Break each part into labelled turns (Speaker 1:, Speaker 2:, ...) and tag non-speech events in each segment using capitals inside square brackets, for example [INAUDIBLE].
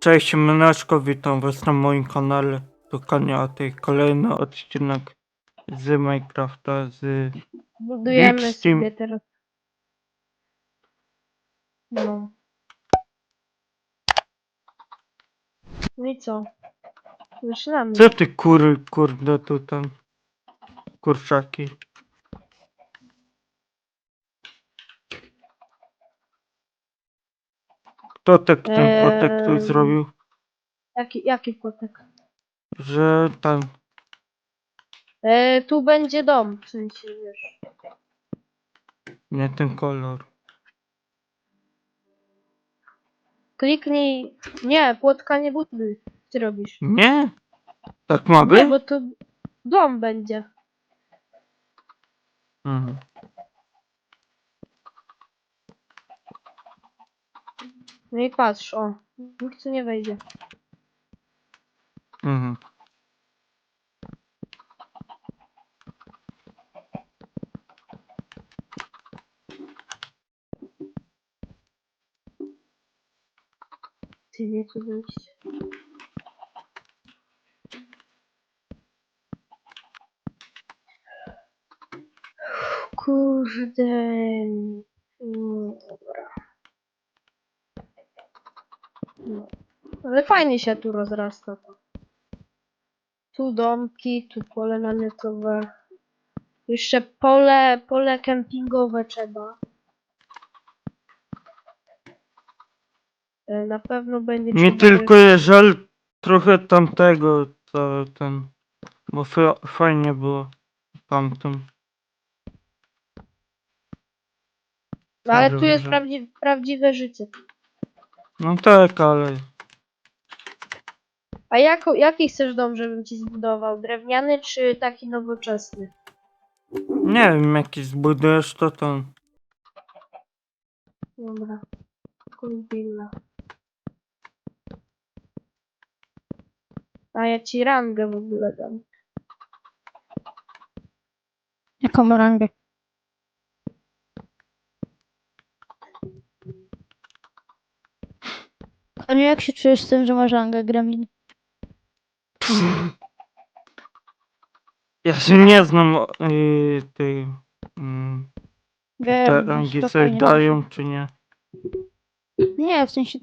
Speaker 1: Cześć, Myneczko, witam was na moim kanale. To kaniaty, kolejny odcinek z Minecrafta, z...
Speaker 2: Budujemy
Speaker 1: Deep Steam.
Speaker 2: sobie teraz. No. No i co? Zaczynamy.
Speaker 1: Co ty kury, kurde, tu tam? Kurczaki. Kto tak ten kotek tu zrobił?
Speaker 2: Jaki, jaki kotek?
Speaker 1: Że tam...
Speaker 2: E, tu będzie dom, w sensie, wiesz.
Speaker 1: Nie ten kolor.
Speaker 2: Kliknij. Nie, płotka nie buduj. Ty robisz.
Speaker 1: Nie? Tak ma
Speaker 2: Nie,
Speaker 1: być?
Speaker 2: bo to dom będzie.
Speaker 1: Mhm.
Speaker 2: No i patrz, o. Nikt tu nie wejdzie.
Speaker 1: Mhm.
Speaker 2: Ty nie tu wejść. Kurde. No. Ale fajnie się tu rozrasta to. Tu domki, tu pole namiotowe. Jeszcze pole, pole kempingowe trzeba. E, Na pewno będzie trzeba
Speaker 1: tylko żal trochę tamtego, to ten, bo fa fajnie było tamtym.
Speaker 2: No ale tu jest prawdzi prawdziwe życie.
Speaker 1: No tak, ale
Speaker 2: A jako, jaki chcesz dom, żebym ci zbudował? Drewniany czy taki nowoczesny?
Speaker 1: nie wiem jaki zbudujesz to tam.
Speaker 2: Dobra. Kulbilla. A ja ci rangę w ogóle dam.
Speaker 3: Jaką rangę? A nie jak się czujesz z tym, że masz rangę gremlin?
Speaker 1: Ja się nie znam yy, tej, mm,
Speaker 3: Wiem,
Speaker 1: te
Speaker 3: że
Speaker 1: rangi
Speaker 3: fajnie
Speaker 1: dają czy nie.
Speaker 3: Nie, w sensie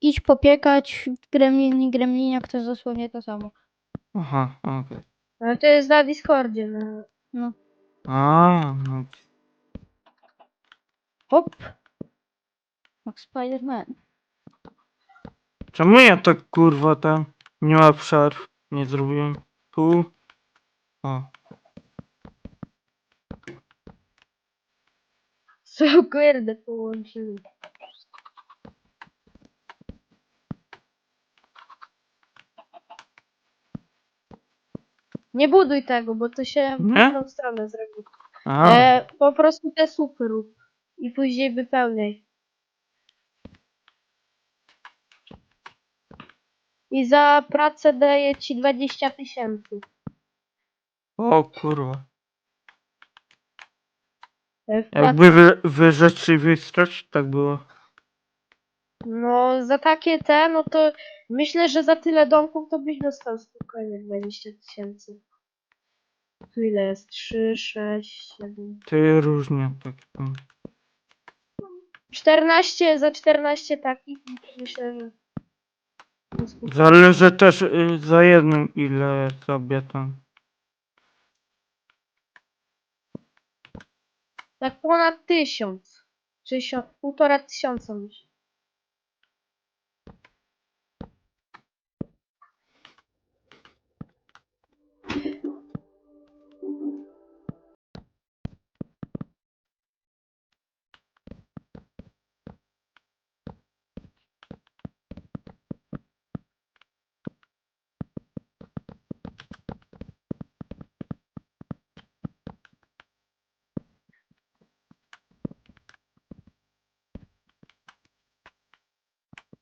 Speaker 3: idź popiekać gremlin i gremliniak to jest dosłownie to samo.
Speaker 1: Aha, okej.
Speaker 2: Ale to jest na Discordzie. No.
Speaker 1: A, no.
Speaker 3: Hop! Jak Spider-Man.
Speaker 1: Czemu ja tak kurwa tam nie ma przerw? Nie zrobiłem. Tu. O.
Speaker 2: Co kurde połączyli. Nie buduj tego, bo to się w
Speaker 1: Nie?
Speaker 2: drugą stronę zrobi.
Speaker 1: A,
Speaker 2: E, po prostu te słupy rób. I później wypełniaj. I za pracę daję ci 20 tysięcy.
Speaker 1: o kurwa. Jakby wy, wy rzeczywistość tak było.
Speaker 2: No, za takie te, no to myślę, że za tyle domków to byś dostał spokojnie 20 tysięcy. Tu ile jest? 3, 6, 7.
Speaker 1: Ty różnie tak tam.
Speaker 2: 14, za 14 takich myślę, że.
Speaker 1: Zależy też y, za jednym ile sobie tam.
Speaker 2: Tak ponad 1000. 60, półtora tysiąca myślę.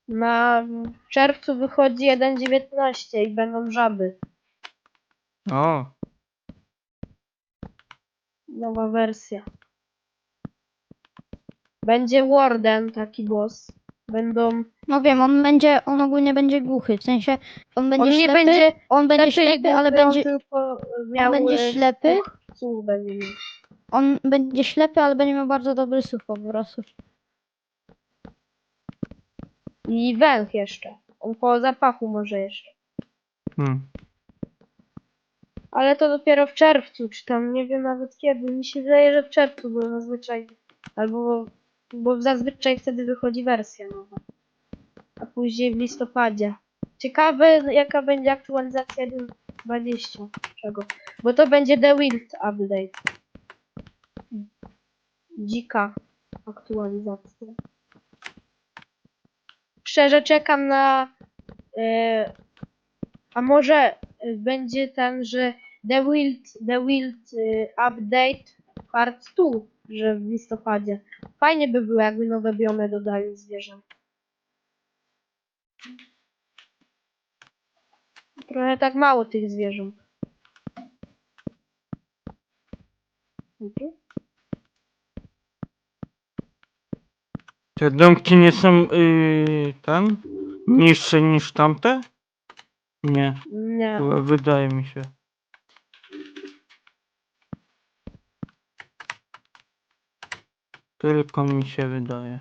Speaker 2: Na w czerwcu wychodzi 1.19 i będą żaby.
Speaker 1: O,
Speaker 2: Nowa wersja. Będzie Warden, taki boss. będą...
Speaker 3: No wiem, on będzie, on ogólnie będzie głuchy, w sensie on będzie
Speaker 2: On nie
Speaker 3: ślepy,
Speaker 2: będzie...
Speaker 3: on będzie
Speaker 2: znaczy
Speaker 3: ślepy, ale
Speaker 2: on
Speaker 3: będzie,
Speaker 2: tylko
Speaker 3: on
Speaker 2: miał...
Speaker 3: będzie
Speaker 2: e,
Speaker 3: ślepy,
Speaker 2: słuch- słuch będzie miał.
Speaker 3: on będzie ślepy, ale będzie miał bardzo dobry słuch po prostu.
Speaker 2: I węch jeszcze. On po zapachu może jeszcze.
Speaker 1: Hmm.
Speaker 2: Ale to dopiero w czerwcu, czy tam nie wiem nawet kiedy. Mi się wydaje, że w czerwcu, bo zazwyczaj. Albo. Bo zazwyczaj wtedy wychodzi wersja nowa. A później w listopadzie. Ciekawe jaka będzie aktualizacja 1.20. Czego? Bo to będzie The Wild Update. Dzika aktualizacja. Szczerze czekam na. e, a może będzie ten, że The Wild, The Wild y, Update Part 2, że w listopadzie. Fajnie by było, jakby nowe biomy dodali zwierząt. Trochę tak mało tych zwierząt. Mhm.
Speaker 1: Te domki nie są yy, tam? Niższe niż tamte? Nie,
Speaker 2: Nie.
Speaker 1: chyba wydaje mi się. Tylko mi się wydaje.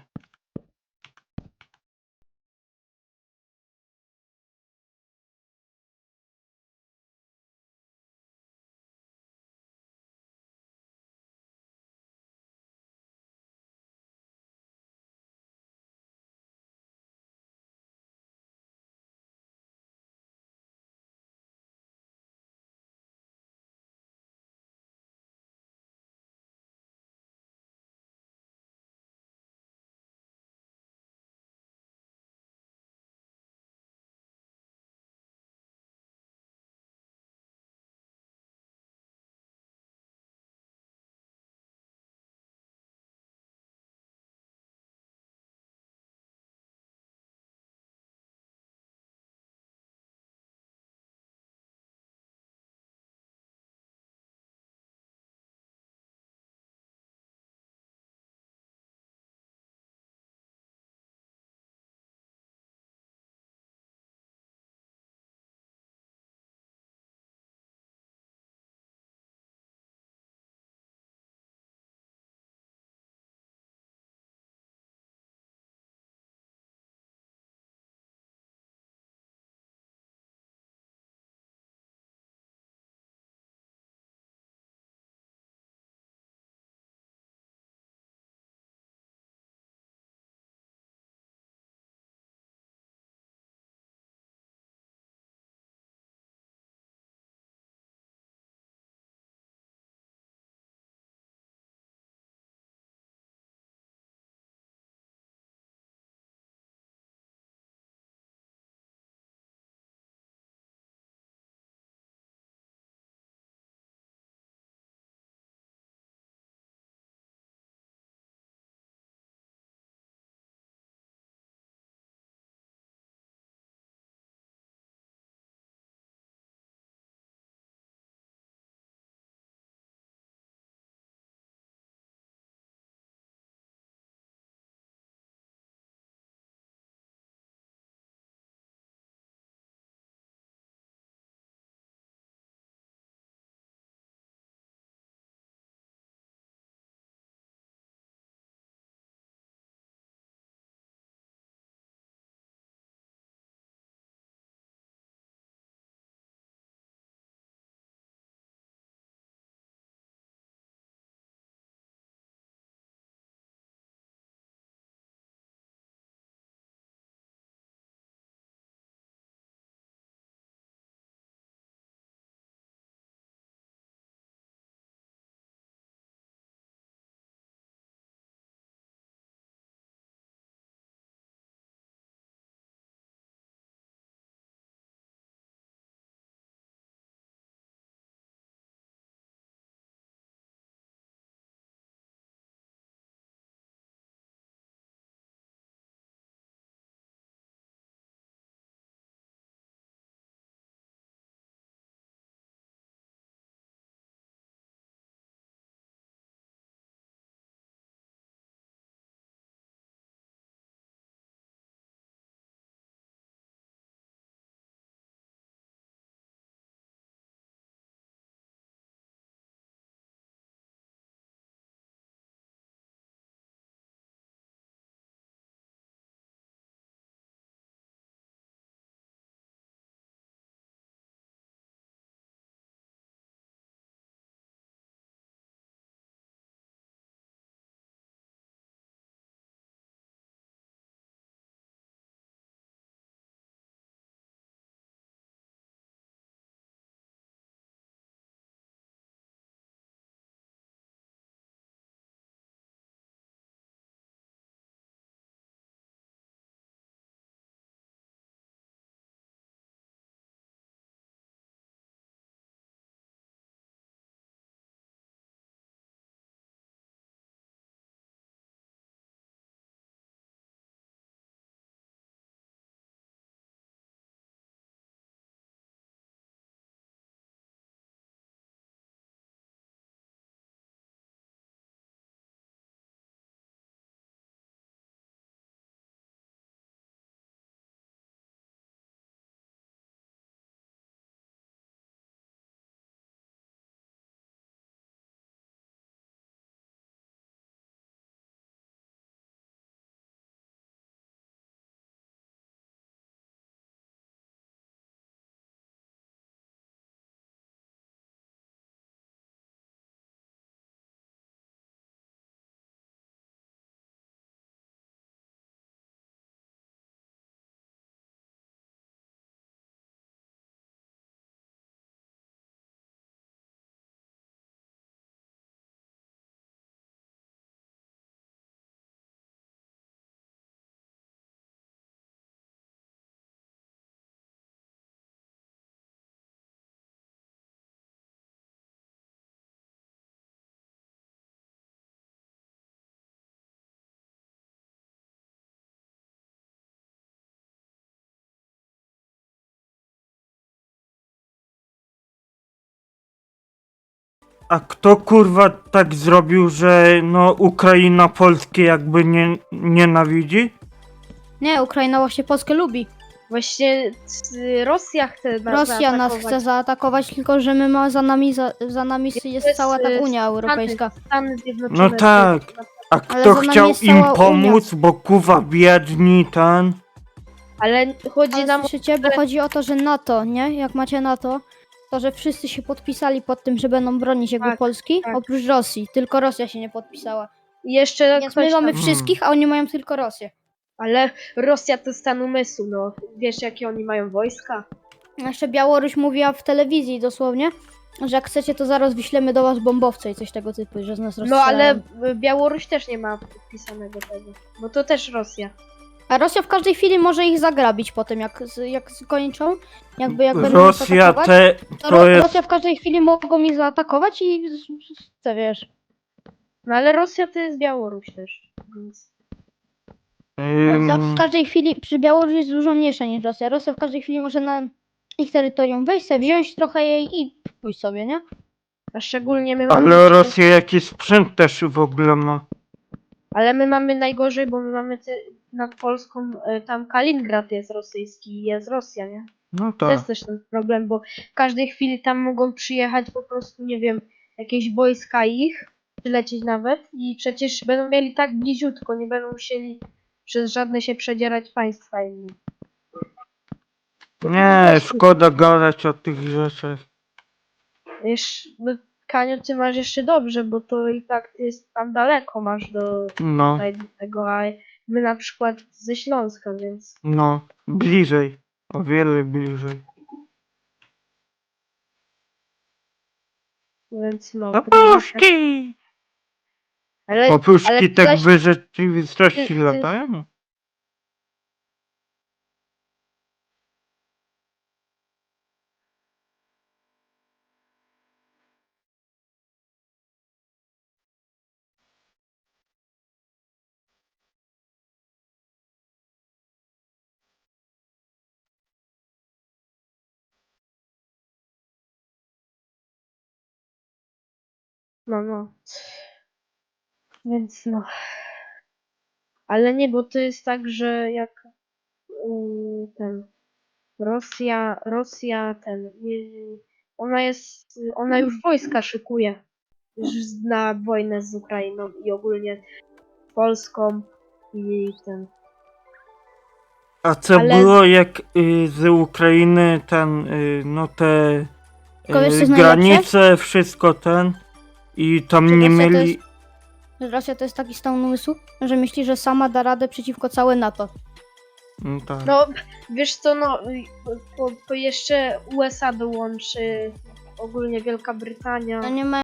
Speaker 1: A kto kurwa tak zrobił, że no Ukraina Polskie jakby nie, nienawidzi?
Speaker 3: Nie, Ukraina właśnie Polskę lubi.
Speaker 2: Właśnie y, Rosja chce nas
Speaker 3: Rosja nas
Speaker 2: zaatakować.
Speaker 3: chce zaatakować, tylko że my ma za nami, za, za nami jest,
Speaker 2: Jest,
Speaker 3: cała ta
Speaker 2: y,
Speaker 3: Unia Europejska.
Speaker 2: Stany Zjednoczone.
Speaker 1: No tak. A kto
Speaker 3: za nami
Speaker 1: chciał
Speaker 3: jest
Speaker 1: im
Speaker 3: cała
Speaker 1: pomóc, bo kuwa biedni ten?
Speaker 2: Ale chodzi
Speaker 3: Ale
Speaker 2: nam o
Speaker 3: słyszycie, bo chodzi o to, że NATO, nie? Jak macie NATO, to że wszyscy się podpisali pod tym, że będą bronić jakby
Speaker 2: Tak,
Speaker 3: Polski,
Speaker 2: tak.
Speaker 3: oprócz Rosji. Tylko Rosja się nie podpisała.
Speaker 2: jeszcze
Speaker 3: Więc
Speaker 2: ktoś
Speaker 3: my mamy wszystkich, a oni mają tylko Rosję.
Speaker 2: ale Rosja to stan umysłu, no. Wiesz jakie oni mają wojska?
Speaker 3: Jeszcze Białoruś mówiła w telewizji dosłownie, że jak chcecie, to zaraz wyślemy do was bombowce i coś tego typu, że z nas
Speaker 2: No
Speaker 3: rozstrzelają.
Speaker 2: ale y, Białoruś też nie ma podpisanego tego. Bo to też Rosja.
Speaker 3: A Rosja w każdej chwili może ich zagrabić potem, jak, z- jak skończą, jakby jak będą
Speaker 1: Rosja
Speaker 3: atakować,
Speaker 1: te,
Speaker 3: to,
Speaker 1: to
Speaker 3: Ro-
Speaker 1: jest...
Speaker 3: Rosja w każdej chwili mogą ich zaatakować i z- z- co wiesz.
Speaker 2: No ale Rosja to jest Białoruś też. Więc...
Speaker 3: Rosja
Speaker 1: ym,
Speaker 3: w każdej chwili, przy Białorusi jest dużo mniejsza niż Rosja. Rosja w każdej chwili może na ich terytorium wejść, sobie wziąć trochę jej i pójść sobie, nie?
Speaker 2: A szczególnie my mamy.
Speaker 1: Ale Rosja jakiś sprzęt też w ogóle ma.
Speaker 2: Ale my mamy najgorzej, bo my mamy te, nad Polską, y, tam Kaliningrad jest rosyjski i jest Rosja, nie?
Speaker 1: No
Speaker 2: To
Speaker 1: tak.
Speaker 2: jest też ten problem, bo w każdej chwili tam mogą przyjechać po prostu, nie wiem, jakieś wojska ich, przylecieć nawet i przecież będą mieli tak bliziutko, nie będą musieli przez żadne się przedzierać państwa inni.
Speaker 1: Nie, szkoda gadać o tych rzeczach.
Speaker 2: Wiesz, no, Kanio, ty masz jeszcze dobrze, bo to i tak jest tam daleko masz do,
Speaker 1: No,
Speaker 2: tutaj do tego, a my na przykład ze Śląska, więc
Speaker 1: no, bliżej. O wiele bliżej.
Speaker 2: więc no.
Speaker 1: Papuszki!
Speaker 2: Ale
Speaker 1: Papuszki
Speaker 2: ale
Speaker 1: tak
Speaker 2: zaś-
Speaker 1: w rzeczywistości
Speaker 2: ty-
Speaker 1: latają?
Speaker 2: No, no. Więc no. Ale nie, bo to jest tak, że jak yy, ten Rosja, Rosja ten, yy, ona jest, ona już wojska szykuje już na wojnę z Ukrainą i ogólnie Polską i ten.
Speaker 1: A co
Speaker 2: Ale-
Speaker 1: było jak y, z Ukrainy ten, y, no te y, granice, wszystko ten i tam
Speaker 3: Czy
Speaker 1: nie
Speaker 3: Rosja to
Speaker 1: mieli...
Speaker 3: jest- Rosja to jest taki stan umysłu, że myśli, że sama da radę przeciwko całe NATO.
Speaker 1: No, tak.
Speaker 2: No, wiesz co, no, to, to jeszcze USA dołączy, ogólnie Wielka Brytania.
Speaker 3: No nie ma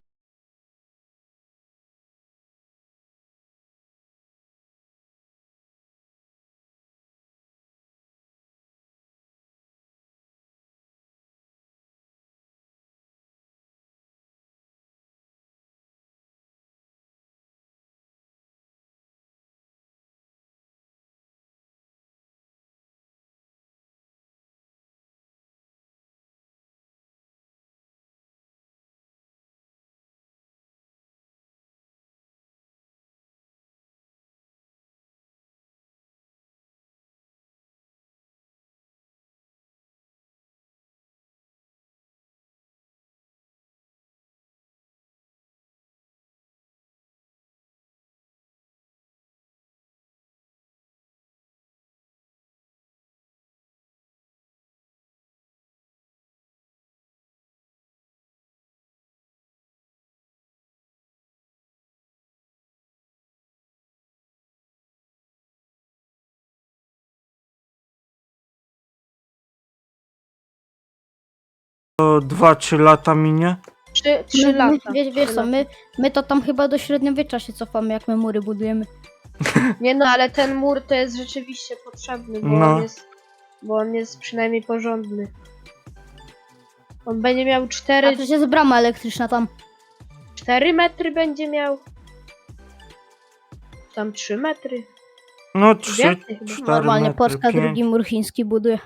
Speaker 1: To 2-3 lata minie?
Speaker 2: Trzy, trzy
Speaker 3: my,
Speaker 2: lata.
Speaker 3: My, wiesz, wiesz
Speaker 2: trzy
Speaker 3: co,
Speaker 2: lata.
Speaker 3: my, my to tam chyba do średniowiecza się cofamy, jak my mury budujemy. [LAUGHS]
Speaker 2: Nie no, ale ten mur to jest rzeczywiście potrzebny, bo,
Speaker 1: No.
Speaker 2: on, jest, bo on jest przynajmniej porządny. On będzie miał
Speaker 3: A
Speaker 2: 4,
Speaker 3: przecież jest brama elektryczna tam.
Speaker 2: 4 metry będzie miał. Tam 3 metry.
Speaker 1: No 3,
Speaker 2: Więcej chyba.
Speaker 1: 4
Speaker 3: Normalnie
Speaker 1: metry,
Speaker 3: Polska
Speaker 1: pięć.
Speaker 3: drugi mur chiński buduje.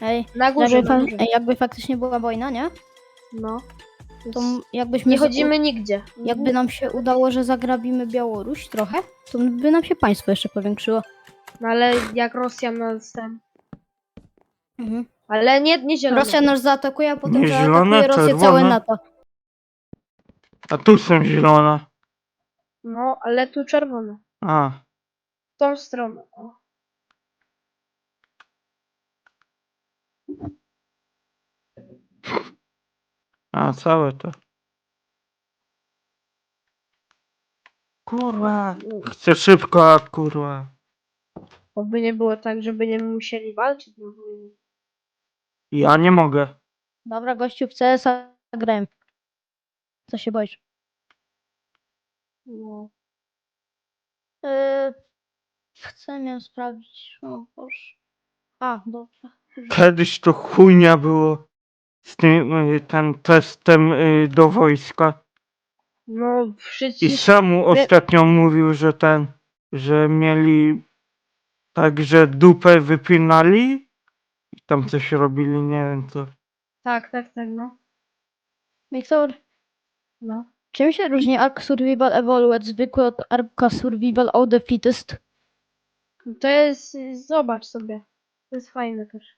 Speaker 3: Ej,
Speaker 2: Na górze,
Speaker 3: jakby,
Speaker 2: na
Speaker 3: fa-
Speaker 2: górze.
Speaker 3: ej, jakby faktycznie była wojna, nie?
Speaker 2: No.
Speaker 3: To m- jakbyśmy
Speaker 2: Nie chodzimy nigdzie.
Speaker 3: Jakby nam się udało, że zagrabimy Białoruś trochę, to by nam się państwo jeszcze powiększyło.
Speaker 2: No ale jak Rosja nas ten...
Speaker 3: Mhm.
Speaker 2: Ale nie, nie zielone.
Speaker 3: Rosja nas zaatakuje, a potem
Speaker 1: Nie
Speaker 3: zaatakuje
Speaker 1: zielone,
Speaker 3: Rosję
Speaker 1: czerwone.
Speaker 3: całe NATO.
Speaker 1: A tu są zielone.
Speaker 2: No, ale tu czerwone.
Speaker 1: A,
Speaker 2: W tą stronę. O.
Speaker 1: a całe to. Kurwa. Chcę szybko, a kurwa.
Speaker 2: Oby nie było tak, żeby nie musieli walczyć. na wojnie.
Speaker 1: Ja nie mogę.
Speaker 3: Dobra, gościu, w CS-a grałem. Co się boisz?
Speaker 2: No.
Speaker 3: Yy, chcę ją sprawdzić. O Boże. A, dobrze.
Speaker 1: Kiedyś to chujnia było z tym, y, ten testem y, do wojska.
Speaker 2: No,
Speaker 1: I
Speaker 2: przecież...
Speaker 1: samu ostatnio mówił, że ten, że mieli tak, że dupę wypinali i tam coś robili, nie wiem co.
Speaker 2: Tak, tak, tak, no.
Speaker 3: Wiktor,
Speaker 2: No.
Speaker 3: czym się różni Ark Survival Evolved zwykły od Arka Survival of the Fittest?
Speaker 2: To jest... Zobacz sobie. To jest fajne też.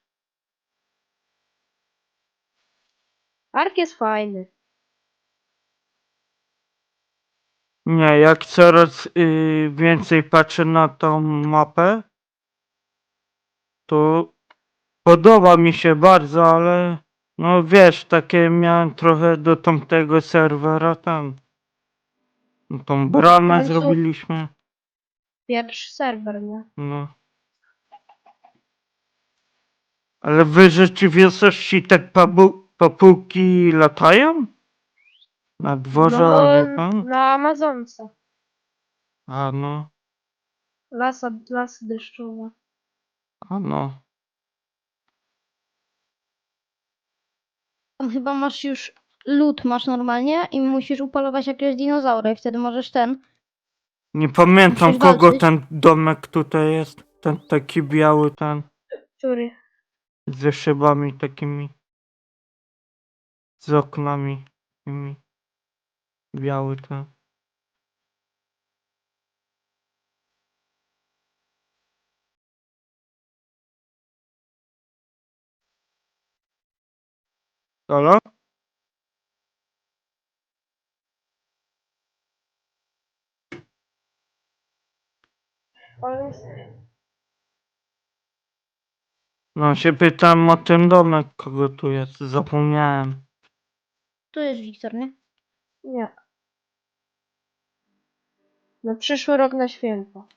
Speaker 2: Ark jest fajny.
Speaker 1: Nie, jak coraz y, więcej patrzę na tą mapę, to podoba mi się bardzo, ale no wiesz, takie miałem trochę do tamtego serwera tam. No, Tą bramę
Speaker 2: końcu-
Speaker 1: zrobiliśmy,
Speaker 2: Pierwszy serwer, nie?
Speaker 1: no. Ale w rzeczywistości te pabu- papułki latają? Na dworze,
Speaker 2: No, na Amazonce.
Speaker 1: A no,
Speaker 2: Lasa, lasy deszczowe.
Speaker 1: a no.
Speaker 3: Tam chyba masz już lód masz normalnie i musisz upolować jakiegoś dinozaura i wtedy możesz ten.
Speaker 1: Nie pamiętam
Speaker 3: Musisz
Speaker 1: kogo
Speaker 3: walczyć.
Speaker 1: ten domek tutaj jest. Ten taki biały ten.
Speaker 2: Który?
Speaker 1: Ze szybami takimi. Z oknami. Biały ten. Halo?
Speaker 2: On jest...
Speaker 1: No się pytam o ten domek, kogo tu jest. Zapomniałem.
Speaker 3: Tu jest Wiktor, nie?
Speaker 2: Nie. Na przyszły rok na święto.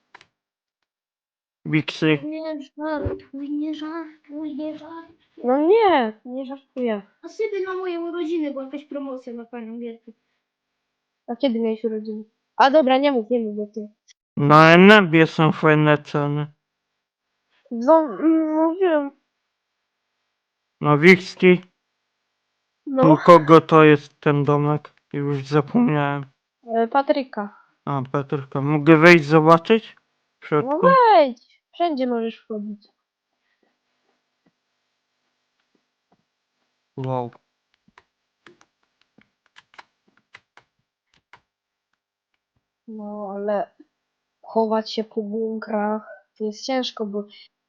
Speaker 1: Bixy.
Speaker 3: Nie żartuj, nie żartuj, nie żartuj.
Speaker 2: No nie, nie żartuję.
Speaker 3: A sypy na moje urodziny, była jakaś promocja na panią Gierkę.
Speaker 2: A kiedy miałeś urodziny? A dobra, nie mów, nie mów, bo ty.
Speaker 1: Na Enebie są fajne ceny.
Speaker 2: No, mm, mówiłem.
Speaker 1: No Wixki.
Speaker 2: No,
Speaker 1: U kogo to jest ten domek? Już zapomniałem.
Speaker 2: e, Patryka.
Speaker 1: A, Petrka, mogę wejść zobaczyć? W
Speaker 2: No
Speaker 1: środku?
Speaker 2: wejdź. Wszędzie możesz wchodzić.
Speaker 1: Wow.
Speaker 2: No, ale chować się po bunkrach to jest ciężko, bo,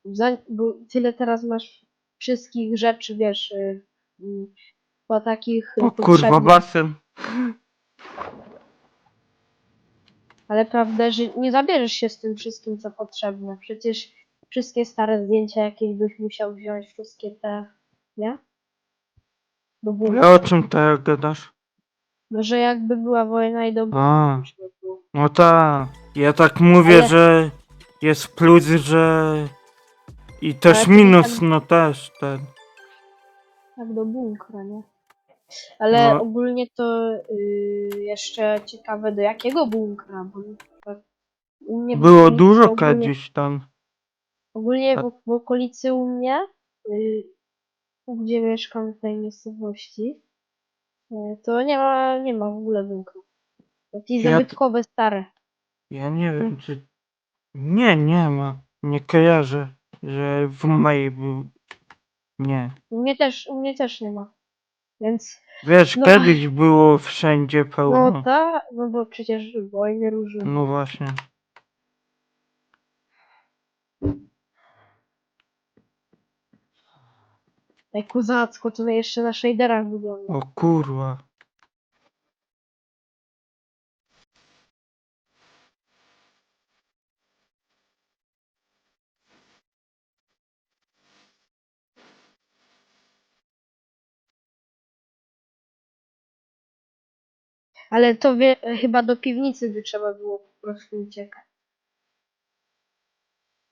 Speaker 2: za, bo tyle teraz masz wszystkich rzeczy, wiesz, y, y, po takich
Speaker 1: O kurwa,
Speaker 2: potrzebnych.
Speaker 1: basen.
Speaker 2: Ale prawda, że nie zabierzesz się z tym wszystkim, co potrzebne. Przecież wszystkie stare zdjęcia jakieś byś musiał wziąć, wszystkie te, nie? Do.
Speaker 1: Ale o czym teraz gadasz?
Speaker 2: No, że jakby była wojna i do
Speaker 1: A,
Speaker 2: było.
Speaker 1: no tak. Ja tak mówię,
Speaker 2: Ale-
Speaker 1: że jest plus, że... I też
Speaker 2: Ale
Speaker 1: minus,
Speaker 2: tam-
Speaker 1: no też ten.
Speaker 2: Tak, do bunkra, nie? Ale
Speaker 1: No.
Speaker 2: ogólnie to y, jeszcze ciekawe do jakiego bunkra, bo na przykład u mnie w
Speaker 1: Było
Speaker 2: okolicy
Speaker 1: dużo
Speaker 2: ogólnie,
Speaker 1: kiedyś tam.
Speaker 2: Ogólnie w, w okolicy u mnie, y, gdzie mieszkam w tej miejscowości, y, to nie ma, nie ma w ogóle bunkru. Jakieś
Speaker 1: Ja-
Speaker 2: zabytkowe, stare.
Speaker 1: Ja nie wiem, czy... Nie, nie ma. Nie kojarzę, że w mojej był... Nie.
Speaker 2: U mnie też, u mnie też nie ma. Więc,
Speaker 1: Wiesz,
Speaker 2: No.
Speaker 1: kiedyś było wszędzie pełno.
Speaker 2: no tak, no bo przecież wojny różne.
Speaker 1: No właśnie.
Speaker 2: Tak kozacko, to jeszcze na shaderach wygląda.
Speaker 1: O kurwa.
Speaker 2: Ale to wie, chyba do piwnicy by trzeba było po prostu uciekać.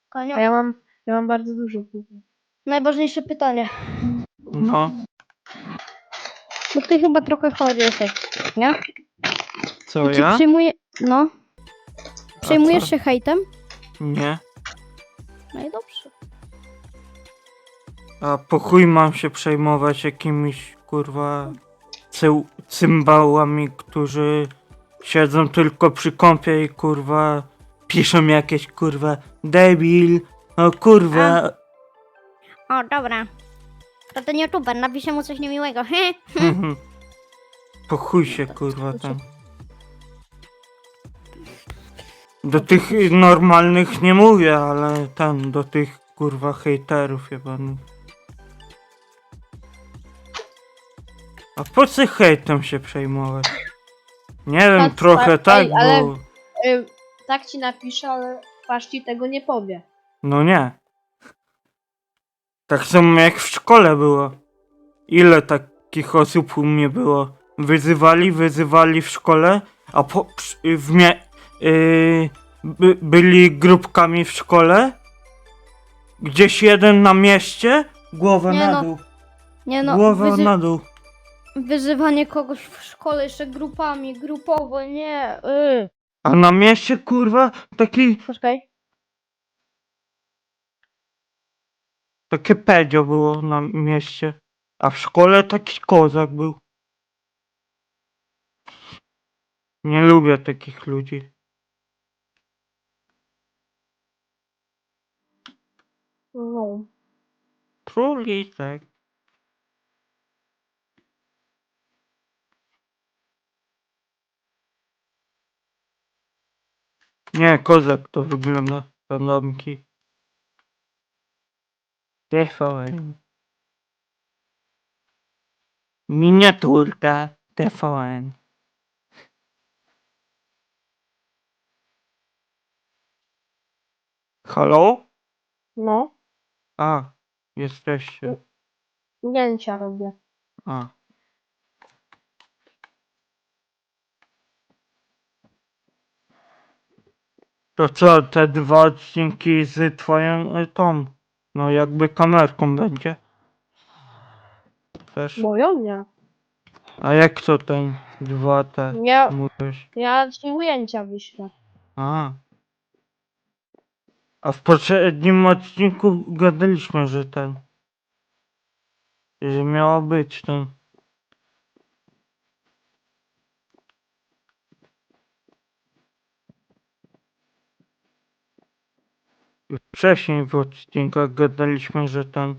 Speaker 3: Konio,
Speaker 2: A ja mam, ja mam bardzo dużo piwnic.
Speaker 3: najważniejsze pytanie.
Speaker 1: No.
Speaker 3: Bo ty chyba trochę chory jesteś, nie?
Speaker 1: Co
Speaker 3: Czy
Speaker 1: ja?
Speaker 3: przyjmuje... No. Przejmujesz
Speaker 1: co?
Speaker 3: się hejtem?
Speaker 1: Nie.
Speaker 3: No i dobrze.
Speaker 1: A po chuj mam się przejmować jakimiś kurwa cył, cymbałami, którzy siedzą tylko przy kąpie i kurwa piszą jakieś kurwa debil, o kurwa.
Speaker 3: O, dobra. To ten youtuber, napiszę mu coś niemiłego.
Speaker 1: Mhm. po chuj się kurwa
Speaker 3: to
Speaker 1: tam. [LAUGHS] Do tych normalnych nie mówię, ale tam do tych kurwa hejterów jebanych. A po co hejtem się przejmować? Nie wiem,
Speaker 2: Tak,
Speaker 1: trochę
Speaker 2: tak,
Speaker 1: tak,
Speaker 2: ej, ale-
Speaker 1: bo...
Speaker 2: Y, tak ci napiszę, ale twarz ci tego nie powie.
Speaker 1: No nie. Tak samo jak w szkole było. Ile takich osób u mnie było? Wyzywali, wyzywali w szkole, a po, przy- w mie, yy, by, byli grupkami w szkole. Gdzieś jeden na mieście, głowę
Speaker 3: Nie
Speaker 1: na
Speaker 3: no,
Speaker 1: dół.
Speaker 3: Nie no,
Speaker 1: głowę
Speaker 3: wyzy-
Speaker 1: na dół.
Speaker 3: Wyzywanie kogoś w szkole jeszcze grupami, grupowo, nie. Yy.
Speaker 1: A na mieście, kurwa, taki,
Speaker 3: Poczekaj.
Speaker 1: takie pedzio było na mieście. A w szkole taki kozak był. Nie lubię takich ludzi.
Speaker 2: No.
Speaker 1: Królicek. Nie, kozak to wygląda. Randomki. TVN. Miniaturka TVN. Halo?
Speaker 2: No.
Speaker 1: A, jesteście.
Speaker 2: Zdjęcia robię.
Speaker 1: A. To co, te dwa odcinki z twoją y, tą, no jakby kamerką będzie? Też?
Speaker 2: Moją nie.
Speaker 1: A jak to ten dwa te
Speaker 2: Ja,
Speaker 1: mówisz?
Speaker 2: ja ci ujęcia wyślę.
Speaker 1: A. A w poprzednim odcinku gadaliśmy, że ten, że miało być ten. Wcześniej w odcinkach gadaliśmy, że ten.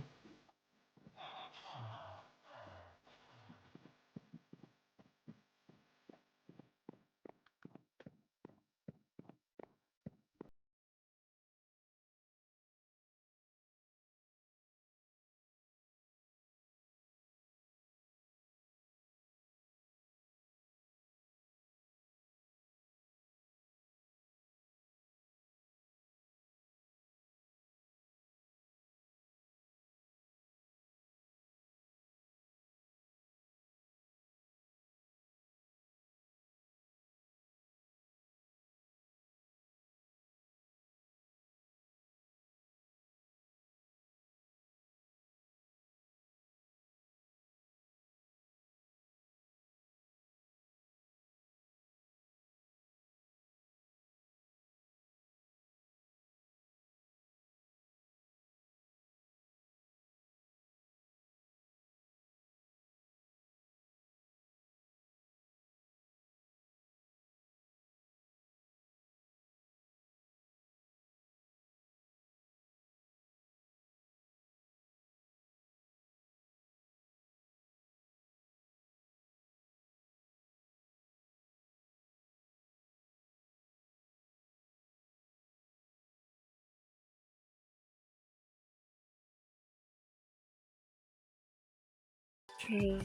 Speaker 2: Czy...